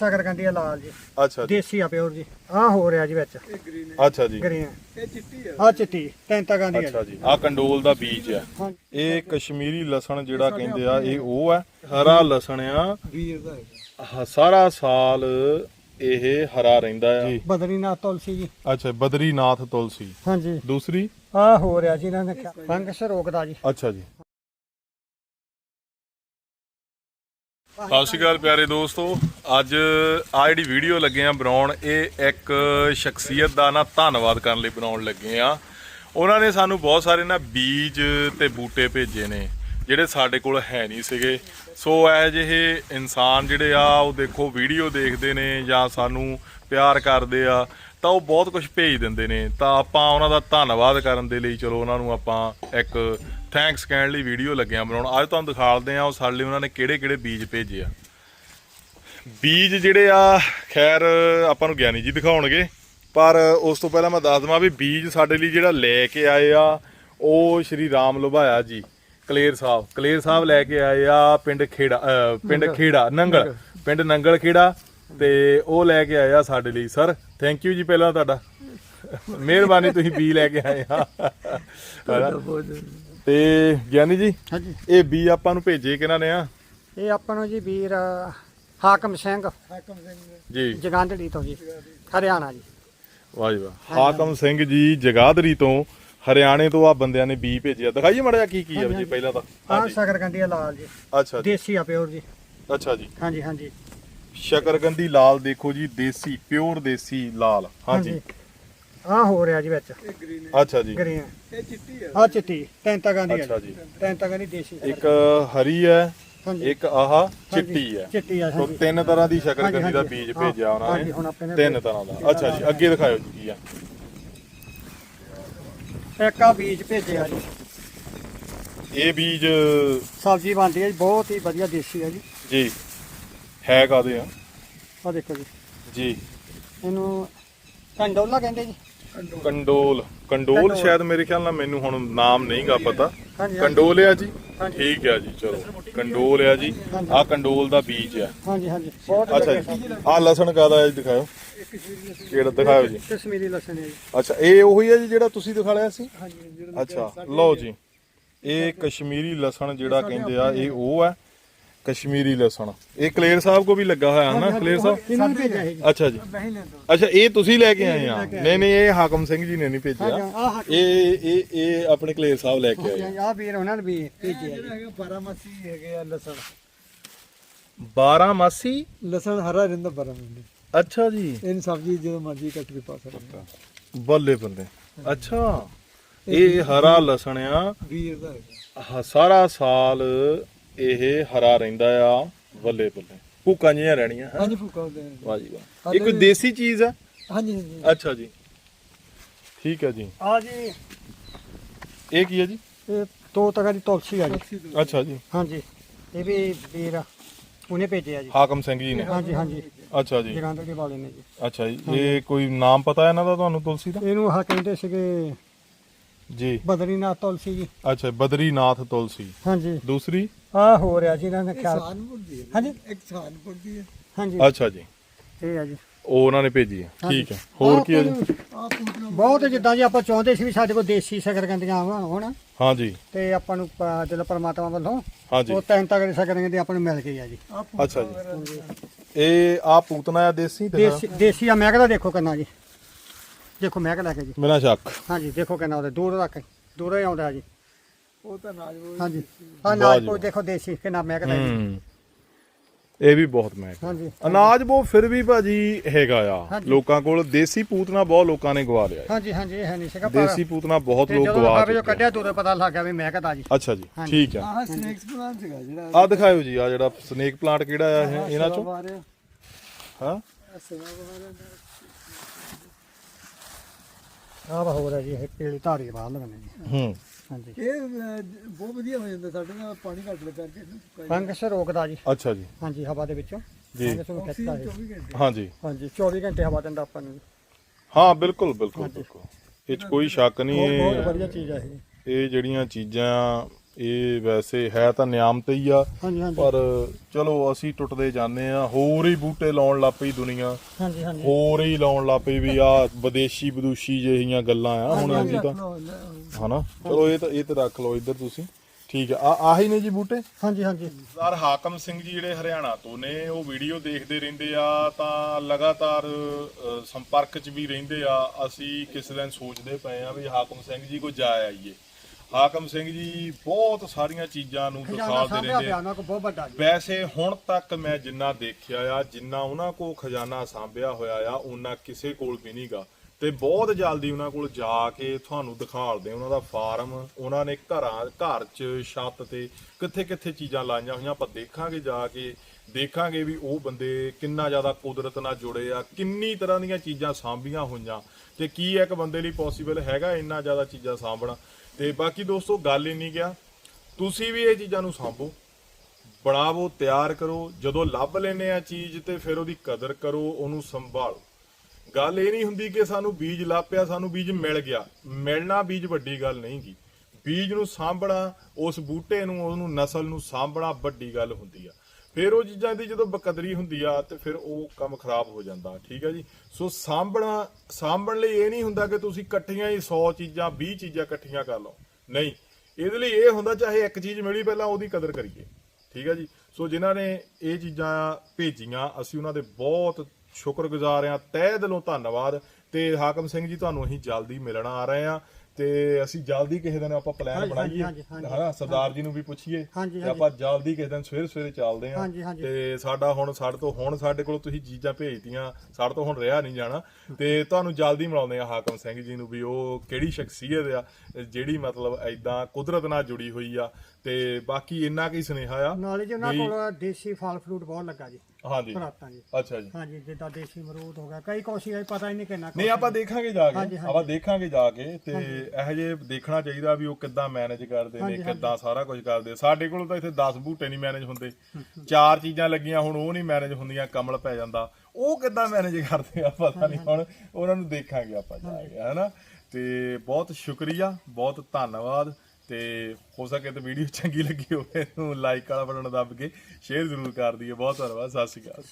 ਸ਼ਕਰ ਕੰਦੀ ਆ ਲਾਲ ਜੀ। ਅੱਛਾ ਜੀ। ਦੇਸੀ ਆ ਪਿਓਰ ਜੀ। ਆ ਹੋ ਰਿਹਾ ਜੀ ਵਿੱਚ। ਅੱਛਾ ਜੀ। ਗਰੀਨ ਇਹ ਚਿੱਟੀ ਆ। ਆ ਚਿੱਟੀ ਤੈਂਤਾ ਗਾਂਦੀ ਆ ਅੱਛਾ ਜੀ। ਆ ਕੰਡੋਲ ਦਾ ਬੀਜ ਆ। ਹਾਂ ਇਹ ਕਸ਼ਮੀਰੀ ਲਸਣ ਜਿਹੜਾ ਕਹਿੰਦੇ ਆ ਇਹ ਉਹ ਆ। ਹਰਾ ਲਸਣ ਆ। ਵੀਰ ਦਾ ਹ- ਸਾਰਾ ਸਾਲ ਇਹ ਹਰਾ ਰਹਿੰਦਾ ਆ। ਜੀ। ਬਦਰੀਨਾਥ ਤੁਲਸੀ ਜੀ। ਅੱਛਾ ਬਦਰੀਨਾਥ ਤੁਲਸੀ। ਹਾਂਜੀ ਦੂਸਰੀ? ਆ ਹੋ ਰਿਹਾ ਜੀ ਇਹਨਾਂ ਨੇ ਕਿਹਾ। ਫੰਗਸ ਰੋਕਦਾ ਜੀ। ਅੱਛਾ ਜੀ। ਸਤਿ ਸ਼੍ਰੀ ਅਕਾਲ ਪਿਆਰੇ ਦੋਸਤੋ। ਅੱਜ ਆ ਜਿਹੜੀ ਵੀਡੀਓ ਲੱਗੇ ਆ ਬਣਾਉਣ, ਇਹ ਇੱਕ ਸ਼ਖਸੀਅਤ ਦਾ ਨਾ ਧੰਨਵਾਦ ਕਰਨ ਲਈ ਬਣਾਉਣ ਲੱਗੇ ਆ। ਉਹਨਾਂ ਨੇ ਸਾਨੂੰ ਬਹੁਤ ਸਾਰੇ ਨਾ ਬੀਜ ਤੇ ਬੂਟੇ ਭੇਜੇ ਨੇ, ਜਿਹੜੇ ਸਾਡੇ ਕੋਲ ਹੈ ਨਹੀਂ ਸੀਗੇ। ਸੋ ਇਹ ਜਿਹੇ ਇਨਸਾਨ ਜਿਹੜੇ ਆ, ਉਹ ਦੇਖੋ ਵੀਡੀਓ ਦੇਖਦੇ ਨੇ ਜਾਂ ਸਾਨੂੰ ਪਿਆਰ ਕਰਦੇ ਆ, ਤਾਂ ਉਹ ਬਹੁਤ ਕੁਝ ਭੇਜ ਦਿੰਦੇ ਨੇ। ਤਾਂ ਆਪਾਂ ਉਹਨਾਂ ਦਾ ਧੰਨਵਾਦ ਕਰਨ ਦੇ ਲਈ ਚਲੋ ਉਹਨਾਂ ਨੂੰ ਆਪਾਂ ਇੱਕ ਥੈਂਕਸ ਕਹਿਣ ਲਈ ਵੀਡੀਓ ਲੱਗਿਆ ਬਣਾਉਣ। ਅੱਜ ਤੁਹਾਨੂੰ ਦਿਖਾਲਦੇ ਆ ਉਹ ਸਾਡੇ ਲਈ ਉਹਨਾਂ ਨੇ ਕਿਹੜੇ ਕਿਹੜੇ ਬੀਜ ਭੇਜੇ ਆ। ਬੀਜ ਜਿਹੜੇ ਆ ਖੈਰ ਆਪਾਂ ਨੂੰ ਗਿਆਨੀ ਜੀ ਦਿਖਾਉਣਗੇ। ਪਰ ਉਸ ਤੋਂ ਪਹਿਲਾਂ ਮੈਂ ਦੱਸ ਦਵਾਂ ਵੀ ਬੀਜ ਸਾਡੇ ਲਈ ਜਿਹੜਾ ਲੈ ਕੇ ਆਏ ਆ ਉਹ ਸ਼੍ਰੀ ਰਾਮ ਲੁਭਾਇਆ ਜੀ ਕਲੇਰ ਸਾਹਿਬ। ਕਲੇਰ ਸਾਹਿਬ ਲੈ ਕੇ ਆਏ ਆ ਪਿੰਡ ਖੇੜਾ ਪਿੰਡ ਖੇੜਾ ਨੰਗਲ। ਪਿੰਡ ਨੰਗਲ ਖੇੜਾ। ਤੇ ਉਹ ਲੈ ਕੇ ਆਏ ਆ ਸਾਡੇ ਲਈ। ਸਰ ਥੈਂਕ ਯੂ ਜੀ ਪਹਿਲਾਂ ਤੁਹਾਡਾ। ਮਿਹਰਬਾਨੀ ਤੁਸੀਂ ਬੀ ਲੈ ਕੇ ਆਏ ਆ? ਤੇ ਗਿਆਨੀ ਜੀ ਹਾਂਜੀ। ਇਹ ਬੀ ਆਪਾਂ ਨੂੰ ਭੇਜੇ ਕਿਹਨਾਂ ਨੇ ਆ? ਇਹ ਆਪਾਂ ਨੂੰ ਜੀ ਵੀਰ ਹਾਕਮ ਸਿੰਘ। ਹਾਕਮ ਸਿੰਘ ਜੀ। ਜਗਾਂਦੜੀ ਤੋਂ ਜੀ ਹਰਿਆਣਾ ਜੀ। ਵਾਹ ਜੀ ਵਾਹ। ਹਾਕਮ ਸਿੰਘ ਜੀ ਜਗਾਦਰੀ ਤੋਂ ਹਰਿਆਣੇ ਤੋਂ ਆ ਬੰਦਿਆਂ ਨੇ ਬੀ ਭੇਜਿਆ। ਦਿਖਾਈਏ ਮੜਾ ਕੀ ਕੀ ਆ ਜੀ ਪਹਿਲਾਂ ਤਾਂ। ਆ ਹਾਂਜੀ। ਸ਼ਕਰ ਕੰਦੀ ਆ ਲਾਲ ਜੀ। ਅੱਛਾ ਜੀ। ਦੇਸੀ ਆ ਪਿਓਰ ਜੀ। ਅੱਛਾ ਜੀ। ਹਾਂਜੀ ਹਾਂਜੀ। ਸ਼ਕਰਗੰਦੀ ਲਾਲ ਦੇਖੋ ਜੀ ਦੇਸੀ ਪਿਓਰ ਦੇਸੀ ਲਾਲ। ਹਾਂਜੀ। ਆ ਹੋ ਰਿਹਾ ਜੀ ਵਿੱਚ। ਅੱਛਾ ਜੀ। ਗਰੀਨ ਇਹ ਚਿੱਟੀ ਆ ਆ ਚਿੱਟੀ ਤੈਂਤਾ ਗਾਂਦੀ ਆ ਅੱਛਾ ਜੀ। ਤੈਂਤਾ ਗਾਂਦੀ ਦੇਸੀ ਇੱਕ ਹਰੀ ਹੈ ਹਾਂਜੀ। ਇੱਕ ਆਹ ਚਿੱਟੀ ਹੈ। ਚਿੱਟੀ ਆ ਸੋ ਹਾਂਜੀ। ਤਿੰਨ ਤਰ੍ਹਾਂ ਦੀ ਸ਼ਕਰਗੰਦੀ ਦਾ ਬੀਜ ਹਾਂ, ਭੇਜਿਆ ਉਹਨਾਂ ਹਾਂਜੀ, ਹੁਣ ਆਪਣੇ ਨੇ ਨੇ ਤਿੰਨ ਤਰ੍ਹਾਂ ਦਾ। ਅੱਛਾ ਜੀ ਅੱਗੇ ਦਿਖਾਇਓ ਜੀ ਕੀ ਆ। ਇੱਕ ਆ ਬੀਜ ਭੇਜਿਆ ਜੀ। ਇਹ ਬੀਜ ਸਬਜ਼ੀ ਬਣਦੀ ਹੈ ਜੀ ਬਹੁਤ ਹੀ ਵਧੀਆ ਦੇਸੀ ਹੈ ਜੀ। ਜੀ। ਹੈ ਕਾਦੇ ਆ? ਆ ਦੇਖੋ ਜੀ। ਜੀ। ਇਹਨੂੰ ਕੰਡੋਲਾ ਕਹਿੰਦੇ ਜੀ। ਕੰਡੋਲ। ਕੰਡੋਲ ਸ਼ਾਇਦ ਮੇਰੇ ਖਿਆਲ ਨਾਲ ਮੈਨੂੰ ਹੁਣ ਨਾਮ ਨਹੀਂਗਾ ਪਤਾ। ਹਾਂਜੀ। ਕੰਡੋਲ ਆ ਜੀ। ਠੀਕ ਆ ਜੀ ਚਲੋ। ਕੰਡੋਲ ਆ ਜੀ। ਆ ਕੰਡੋਲ ਦਾ ਬੀਜ ਆ। ਹਾਂਜੀ ਹਾਂਜੀ। ਬਹੁਤ ਅੱਛਾ ਜੀ। ਆ ਲਸਣ ਕਾਦਾ ਹੈ ਜੀ ਦਿਖਾਓ। ਕਿਹੜਾ ਦਿਖਾਓ ਜੀ? ਕਸ਼ਮੀਰੀ ਲਸਣ ਹੈ ਜੀ। ਅੱਛਾ ਇਹ ਉਹੀ ਹੈ ਜੀ ਜਿਹੜਾ ਤੁਸੀਂ ਦਿਖਾਲਿਆ ਸੀ? ਹਾਂਜੀ ਅੱਛਾ ਲਓ ਜੀ। ਇਹ ਕਸ਼ਮੀਰੀ ਲਸਣ ਜਿਹੜਾ ਕਹਿੰਦੇ ਆ ਇਹ ਉਹ ਹੈ। ਕਸ਼ਮੀਰੀ ਲਸਣ। ਇਹ ਕਲੇਰ ਸਾਹਿਬ ਕੋ ਵੀ ਲੱਗਾ ਹੋਇਆ ਹੈ ਨਾ ਕਲੇਰ ਸਾਹਿਬ? ਇਹਨਾਂ ਨੇ ਭੇਜਿਆ ਹੈ ਜੀ। ਅੱਛਾ ਜੀ ਅੱਛਾ ਇਹ ਤੁਸੀਂ ਲੈ ਕੇ ਆਏ ਆ? ਨਹੀਂ ਨਹੀਂ ਇਹ ਹਾਕਮ ਸਿੰਘ ਜੀ ਨੇ ਨਹੀਂ ਭੇਜਿਆ। ਇਹ ਇਹ ਇਹ ਆਪਣੇ ਕਲੇਰ ਸਾਹਿਬ ਲੈ ਕੇ ਆਏ ਆ। ਵੀਰ ਉਹਨਾਂ ਨੇ ਵੀ ਭੇਜਿਆ ਜੀ ਬਾਰਾਮਸੀ ਹੈਗੇ ਆ ਲਸਣ। 12 ਮਾਸੀ ਲਸਣ ਹਰਾ ਰਹਿੰਦਾ ਬਾਰਾਮਸੀ। ਅੱਛਾ ਜੀ। ਇਹਨ ਸਬਜ਼ੀ ਜਦੋਂ ਮਰਜ਼ੀ ਕੱਟ ਕੇ ਪਾ ਸਕਦੇ ਆ। ਬੱਲੇ ਬੱਲੇ ਅੱਛਾ। ਇਹ ਹਰਾ ਲਸਣ ਆ। ਵੀਰ ਦਾ ਹੈਗਾ। ਆਹ ਸਾਰਾ ਸਾਲ ਇਹ ਹਰਾ ਰਹਿੰਦਾ ਆ ਬੱਲੇ ਬੱਲੇ। ਭੁੱਕਾਂ ਜਿਹੀਆਂ ਰਹਿਣੀਆਂ ਹੈਂ? ਹਾਂਜੀ ਫੁਕਾ ਹੁੰਦੇ ਨੇ ਵਾਹ ਜੀ ਵਾਹ। ਇਹ ਕੋਈ ਦੇਸੀ ਚੀਜ਼ ਆ? ਹਾਂਜੀ ਹਾਂਜੀ ਅੱਛਾ ਜੀ। ਠੀਕ ਹੈ ਜੀ। ਆ ਜੀ। ਇਹ ਕੀ ਹੈ ਜੀ? ਇਹ ਦੋ ਤਰ੍ਹਾਂ ਦੀ ਤੁਲਸੀ ਆ ਜੀ। ਅੱਛਾ ਜੀ। ਹਾਂਜੀ। ਇਹ ਵੀ ਵੀਰ ਉਹਨੇ ਭੇਜਿਆ ਜੀ। ਹਾਕਮ ਸਿੰਘ ਜੀ ਨੇ। ਹਾਂਜੀ ਹਾਂਜੀ। ਅੱਛਾ ਜੀ। ਜਗਾਂਦਰ ਦੇ ਵਾਲੇ ਨੇ ਜੀ। ਅੱਛਾ ਜੀ। ਇਹ ਕੋਈ ਨਾਮ ਪਤਾ ਇਹਨਾਂ ਦਾ ਤੁਹਾਨੂੰ ਤੁਲਸੀ ਦਾ? ਇਹਨੂੰ ਆ ਕਹਿੰਦੇ ਸੀਗੇ ਜੀ। ਬਦਰੀਨਾਥ ਤੁਲਸੀ ਜੀ। ਅੱਛਾ ਬਦਰੀਨਾਥ ਤੁਲਸੀ। ਹਾਂਜੀ। ਦੂਸਰੀ? ਆ ਹੋ ਰਿਹਾ ਜੀ ਇਹਨਾਂ ਨੇ ਖਿਆਲ। ਸਾਨਪੁਰ ਦੀ ਹੈ ਹਾਂਜੀ। ਇੱਕ ਸਾਨਪੁਰ ਦੀ ਹੈ। ਹਾਂਜੀ। ਅੱਛਾ ਜੀ। ਇਹ ਆ ਜੀ। ਉਹ ਉਹਨਾਂ ਨੇ ਭੇਜੀ ਹੈ। ਠੀਕ ਹੈ। ਹੋਰ ਕੀ ਹੈ ਜੀ? ਆ ਬਹੁਤ ਜਿੱਦਾਂ ਜੀ ਆਪਾਂ ਚਾਹੁੰਦੇ ਸੀ ਵੀ ਸਾਡੇ ਕੋਲ ਦੇਸੀ ਸ਼ਕਰਕੰਦੀਆਂ ਆਉਣ ਹੋਣ। ਹਾਂ ਜੀ। ਤੇ ਆਪਾਂ ਨੂੰ ਦਿਲ ਪਰਮਾਤਮਾ ਵੱਲੋਂ ਹਾਂ ਜੀ। ਉਹ ਤਿੰਨ ਤਗੜੇ ਸ਼ਕਰਕੰਦੀਆਂ ਆਪਾਂ ਨੂੰ ਮਿਲ ਗਈ ਆ ਜੀ। ਅੱਛਾ ਜੀ। ਇਹ ਆ ਪੂਤਨਾ ਆ ਦੇਸੀ ਤੇ ਦੇਸੀ ਆ ਮਹਿਕਦਾ ਦੇਖੋ ਕਿੰਨਾ ਜੀ। ਦੇਖੋ ਮਹਿਕ ਲੈ ਕੇ ਜੀ। ਬਿਨਾਂ ਸ਼ੱਕ। ਹਾਂਜੀ ਦੇਖੋ ਕਿੰਨਾ ਉਹਦੇ ਦੂਰ ਤੱਕ ਦੂਰੋਂ ਹੀ ਆਉਂਦਾ ਜੀ। ਉਹ ਤਾਂ ਹਾਂਜੀ। ਜੀ ਕੋ ਹੂੰ ਇਹ ਵੀ ਬਹੁਤ ਮਹਿੰਗਾ ਹਾਂਜੀ। ਅਨਾਜ ਉਹ ਫਿਰ ਵੀ ਭਾਜੀ ਹੈਗਾ ਆ। ਹਾਂਜੀ। ਲੋਕਾਂ ਕੋਲ ਦੇਸੀ ਪੂਤਨਾ ਬਹੁਤ ਲੋਕਾਂ ਨੇ ਗਵਾ ਲਿਆ ਹੈ। ਹਾਂਜੀ ਹਾਂਜੀ ਇਹ ਹੈ ਨਹੀਂ ਸੀਗਾ ਪਰ ਦੇਸੀ ਪੂਤਨਾ ਬਹੁਤ ਤੇ ਲੋਕ ਜਦੋਂ ਗਵਾ ਆਪਾਂ ਜੋ ਚੁੱਕੇ। ਕੱਢਿਆ ਦੂਰੋਂ ਪਤਾ ਲੱਗ ਗਿਆ ਵੀ ਮਹਿਕਦਾ ਜੀ। ਅੱਛਾ ਜੀ ਹਾਂਜੀ। ਠੀਕ ਆ। ਆਹ ਸਨੇਕਸ ਪਲਾਂਟ ਸੀਗਾ ਜਿਹੜਾ ਆ ਦਿਖਾਇਓ ਜੀ ਆ ਜਿਹੜਾ ਸਨੇਕ ਪਲਾਂਟ ਕਿਹੜਾ ਆ ਇਹ ਇਹਨਾਂ ਚੋਂ? ਹਾਂ? ਆਹ ਵਾ ਹੋ ਰਿਹਾ ਜੀ ਇਹ ਪੀਲੀ ਧਾਰੀ ਬਾਹਰ ਲਗਨੇ ਜੀ। ਹੂੰ। ਹਾਂਜੀ। ਇਹ ਅਹ, ਬਹੁਤ ਵਧੀਆ ਹੋ ਜਾਂਦਾ ਸਾਡੇ ਨਾਲ ਪਾਣੀ ਘੱਟ ਲੱਗਾ ਕਰਕੇ ਇਹਨੂੰ ਸੁਕਾਈ ਫੰਗਸ ਰੋਕਦਾ ਜੀ। ਅੱਛਾ ਜੀ। ਹਾਂਜੀ ਹਵਾ ਦੇ ਵਿੱਚੋਂ। ਜੀ। ਫੰਗਸ ਨੂੰ ਖਿੱਚਦਾ ਆਕਸੀਜਨ ਹੈ 24 ਘੰਟੇ। ਹਾਂਜੀ। ਹਾਂਜੀ 24 ਘੰਟੇ ਹਵਾ ਦਿੰਦਾ ਆਪਾਂ ਨੂੰ। ਹਾਂ ਬਿਲਕੁਲ ਬਿਲਕੁਲ ਬਿਲਕੁਲ। ਇਹ ਚ ਕੋਈ ਸ਼ੱਕ ਨਹੀਂ। ਬਹੁਤ ਬਹੁਤ ਇਹ ਵਧੀਆ ਚੀਜ਼ ਹੈ ਇਹ। ਇਹ ਜਿਹੜੀਆਂ ਚੀਜ਼ਾਂ ਇਹ ਵੈਸੇ ਹੈ ਤਾਂ ਨਿਆਮਤ ਹੀ ਆ ਹਾਂਜੀ ਹਾਂਜੀ। ਪਰ ਚਲੋ ਅਸੀਂ ਟੁੱਟਦੇ ਜਾਂਦੇ ਆ। ਹੋਰ ਹੀ ਬੂਟੇ ਲਾਉਣ ਲੱਗ ਪਈ ਦੁਨੀਆ। ਹਾਂਜੀ ਹਾਂਜੀ। ਹੋਰ ਹੀ ਲਾਉਣ ਲੱਗ ਪਈ ਵੀ ਆ ਵਿਦੇਸ਼ੀ ਵਿਦੂਸ਼ੀ ਜਿਹੀਆਂ ਗੱਲਾਂ ਆ ਹੁਣ ਅਸੀਂ ਤਾਂ। ਹਨਾ? ਚਲੋ ਇਹ ਤਾਂ ਇਹ ਤਾਂ ਰੱਖ ਲਓ ਇੱਧਰ ਤੁਸੀਂ। ਠੀਕ ਆ। ਆ- ਆਹੀ ਨੇ ਜੀ ਬੂਟੇ? ਹਾਂਜੀ ਹਾਂਜੀ। ਸਰ ਹਾਕਮ ਸਿੰਘ ਜੀ ਜਿਹੜੇ ਹਰਿਆਣਾ ਤੋਂ ਨੇ ਉਹ ਵੀਡੀਓ ਦੇਖਦੇ ਰਹਿੰਦੇ ਆ ਤਾਂ ਲਗਾਤਾਰ ਅ, ਸੰਪਰਕ 'ਚ ਵੀ ਰਹਿੰਦੇ ਆ। ਅਸੀਂ ਕਿਸੇ ਦਿਨ ਸੋਚਦੇ ਪਏ ਆ ਵੀ ਹਾਕਮ ਸਿੰਘ ਜੀ ਕੋ ਜਾ ਆਈਏ। ਹਾਕਮ ਸਿੰਘ ਜੀ ਬਹੁਤ ਸਾਰੀਆਂ ਚੀਜ਼ਾਂ ਨੂੰ ਦਿਖਾਉਂਦੇ ਰਹਿੰਦੇ ਆ। ਬਹੁਤ ਵੱਡਾ ਜੀ। ਵੈਸੇ ਹੁਣ ਤੱਕ ਮੈਂ ਜਿੰਨਾ ਦੇਖਿਆ ਆ ਜਿੰਨਾ ਉਹਨਾਂ ਕੋ ਖਜ਼ਾਨਾ ਸਾਂਭਿਆ ਹੋਇਆ ਆ ਉਹਨਾਂ ਕਿਸੇ ਕੋਲ ਵੀ ਨਹੀਂਗਾ ਤੇ ਬਹੁਤ ਜਲਦੀ ਉਹਨਾਂ ਕੋਲ ਜਾ ਕੇ ਤੁਹਾਨੂੰ ਦਿਖਾਲਦੇ ਉਹਨਾਂ ਦਾ ਫਾਰਮ, ਉਹਨਾਂ ਨੇ ਘਰਾਂ, ਘਰ 'ਚ ਛੱਤ ਤੇ ਕਿੱਥੇ ਕਿੱਥੇ ਚੀਜ਼ਾਂ ਲਾਈਆਂ ਹੋਈਆਂ, ਆਪਾਂ ਦੇਖਾਂਗੇ ਜਾ ਕੇ। ਦੇਖਾਂਗੇ ਵੀ ਉਹ ਬੰਦੇ ਕਿੰਨਾ ਜ਼ਿਆਦਾ ਕੁਦਰਤ ਨਾਲ ਜੁੜੇ ਆ, ਕਿੰਨੀ ਤਰ੍ਹਾਂ ਦੀਆਂ ਚੀਜ਼ਾਂ ਸਾਂਭੀਆਂ ਹੋਈਆਂ ਤੇ ਕੀ ਇੱਕ ਬੰਦੇ ਲਈ ਪੋਸੀਬਲ ਹੈਗਾ ਇੰਨਾ ਜ਼ਿਆਦਾ ਚੀਜ਼ਾਂ ਸਾਂਭਣਾ। ਤੇ ਬਾਕੀ ਦੋਸਤੋ, ਗੱਲ ਹੀ ਨਹੀਂ ਗਿਆ। ਤੁਸੀਂ ਵੀ ਇਹ ਚੀਜ਼ਾਂ ਨੂੰ ਸਾਂਭੋ। ਬਣਾਵੋ, ਤਿਆਰ ਕਰੋ। ਜਦੋਂ ਲੱਭ ਲੈਨੇ ਆ ਚੀਜ਼ ਤੇ ਫਿਰ ਉਹਦੀ ਕਦਰ ਕਰੋ, ਉਹਨੂੰ ਸੰਭਾਲੋ। ਗੱਲ ਇਹ ਨਹੀਂ ਹੁੰਦੀ ਕਿ ਸਾਨੂੰ ਬੀਜ ਲੱਭਿਆ ਸਾਨੂੰ ਬੀਜ ਮਿਲ ਗਿਆ। ਮਿਲਣਾ ਬੀਜ ਵੱਡੀ ਗੱਲ ਨਹੀਂ ਗੀ। ਬੀਜ ਨੂੰ ਸਾਂਭਣਾ, ਉਸ ਬੂਟੇ ਨੂੰ, ਉਹਨੂੰ ਨਸਲ ਨੂੰ ਸਾਂਭਣਾ ਵੱਡੀ ਗੱਲ ਹੁੰਦੀ ਆ। ਫਿਰ ਉਹ ਚੀਜ਼ਾਂ ਦੀ ਜਦੋਂ ਬਕਦਰੀ ਹੁੰਦੀ ਆ, ਤੇ ਫਿਰ ਉਹ ਕੰਮ ਖਰਾਬ ਹੋ ਜਾਂਦਾ, ਠੀਕ ਆ ਜੀ? ਸੋ ਸਾਂਭਣਾ, ਸਾਂਭਣ ਲਈ ਇਹ ਨਹੀਂ ਹੁੰਦਾ ਕਿ ਤੁਸੀਂ ਇਕੱਠੀਆਂ ਹੀ 100 ਚੀਜ਼ਾਂ 20 ਚੀਜ਼ਾਂ ਇਕੱਠੀਆਂ ਕਰ ਲਓ। ਨਹੀਂ, ਇਹਦੇ ਲਈ ਇਹ ਹੁੰਦਾ ਚਾਹੇ ਇੱਕ ਚੀਜ਼ ਮਿਲੀ, ਪਹਿਲਾਂ ਉਹਦੀ ਕਦਰ ਕਰੀਏ, ਠੀਕ ਹੈ ਜੀ? ਸੋ ਜਿਨ੍ਹਾਂ ਨੇ ਇਹ ਚੀਜ਼ਾਂ ਭੇਜੀਆਂ, ਅਸੀਂ ਉਹਨਾਂ ਦੇ ਬਹੁਤ ਸ਼ੁਕਰਗੁਜ਼ਾਰ ਆ ਤਹਿ ਦਿਲੋਂ ਧੰਨਵਾਦ ਤੇ ਹਾਕਮ ਸਿੰਘ ਜੀ ਤੁਹਾਨੂੰ ਅਸੀਂ ਜਲਦੀ ਮਿਲਣ ਆ ਰਹੇ ਆ ਤੇ ਅਸੀਂ ਜਲਦੀ ਕਿਸੇ ਦਿਨ ਆਪਾਂ ਪਲਾਨ ਬਣਾਈਏ। ਹਨਾ ਸਰਦਾਰ ਜੀ ਨੂੰ ਵੀ ਪੁੱਛੀਏ ਤੇ ਆਪਾਂ ਜਲਦੀ ਕਿਸੇ ਦਿਨ ਸਵੇਰੇ ਸਵੇਰੇ ਚੱਲਦੇ ਆ। ਤੇ ਸਾਡਾ ਹੁਣ ਸਾਡੇ ਤੋਂ ਹੁਣ ਸਾਡੇ ਕੋਲ ਤੁਸੀਂ ਚੀਜ਼ਾਂ ਭੇਜਤੀਆਂ ਸਾਡੇ ਤੋਂ ਹੁਣ ਰਿਹਾ ਨਹੀਂ ਜਾਣਾ। ਤੇ ਤੁਹਾਨੂੰ ਜਲਦੀ ਮਿਲਾਉਂਦੇ ਆ ਹਾਕਮ ਸਿੰਘ ਜੀ ਨੂੰ ਵੀ ਉਹ ਕਿਹੜੀ ਸ਼ਖਸੀਅਤ ਆ ਜਿਹੜੀ ਮਤਲਬ ਐਦਾਂ ਕੁਦਰਤ ਨਾਲ ਜੁੜੀ ਹੋਈ ਆ। ਤੇ ਬਾਕੀ ਇੰਨਾ ਕੀ ਸੁਨੇਹਾ ਆ ਨਾਲੇ ਜੀ ਉਹਨਾਂ ਕੋਲ ਦੇਸੀ ਫਲ ਫਰੂਟ ਬਹੁਤ ਲੱਗਾ ਜੀ। ਹਾਂਜੀ। ਭਰਾਤਾਂ ਜੀ। ਅੱਛਾ ਜੀ। ਹਾਂਜੀ ਜਿੱਦਾਂ ਦੇਸੀ ਅਮਰੂਦ ਹੋ ਗਿਆ ਕਈ ਕੋਸ਼ੀ ਆਈ ਪਤਾ ਹੀ ਨਹੀਂ ਕਿੰਨਾ ਨਹੀਂ ਆਪਾਂ ਦੇਖਾਂਗੇ ਜਾ ਕੇ। ਹਾਂਜੀ, ਹਾਂਜੀ। ਆਪਾਂ ਦੇਖਾਂਗੇ ਜਾ ਕੇ ਤੇ ਇਹੋ ਜੇ ਦੇਖਣਾ ਚਾਹੀਦਾ ਵੀ ਉਹ ਕਿੱਦਾਂ ਮੈਨੇਜ ਕਰਦੇ ਨੇ ਹਾਂਜੀ, ਕਿੱਦਾਂ ਸਾਰਾ ਕੁਝ ਕਰਦੇ। ਸਾਡੇ ਕੋਲ ਤਾਂ ਇੱਥੇ 10 ਬੂਟੇ ਨਹੀਂ ਮੈਨੇਜ ਹੁੰਦੇ। ਚਾਰ ਚੀਜ਼ਾਂ ਲੱਗੀਆਂ ਹੁਣ ਉਹ ਨਹੀਂ ਮੈਨੇਜ ਹੁੰਦੀਆਂ ਕਮਲ ਪੈ ਜਾਂਦਾ। ਉਹ ਕਿੱਦਾਂ ਮੈਨੇਜ ਕਰਦੇ ਆ ਪਤਾ ਨਹੀਂ ਹੁਣ। ਉਹਨਾਂ ਨੂੰ ਦੇਖਾਂਗੇ ਆਪਾਂ ਜਾ ਕੇ ਹਨਾ? ਤੇ ਬਹੁਤ ਸ਼ੁਕਰੀਆ ਬਹੁਤ ਧੰਨਵਾਦ। ਤੇ ਹੋ ਸਕੇ ਤਾਂ ਵੀਡੀਓ ਚੰਗੀ ਲੱਗੀ ਹੋਵੇ ਨੂੰ ਲਾਈਕ ਵਾਲਾ ਬਟਨ ਦੱਬ ਕੇ ਸ਼ੇਅਰ ਜ਼ਰੂਰ ਕਰ ਦਈਏ ਬਹੁਤ ਧੰਨਵਾਦ, ਸਤਿ ਸ਼੍ਰੀ ਅਕਾਲ।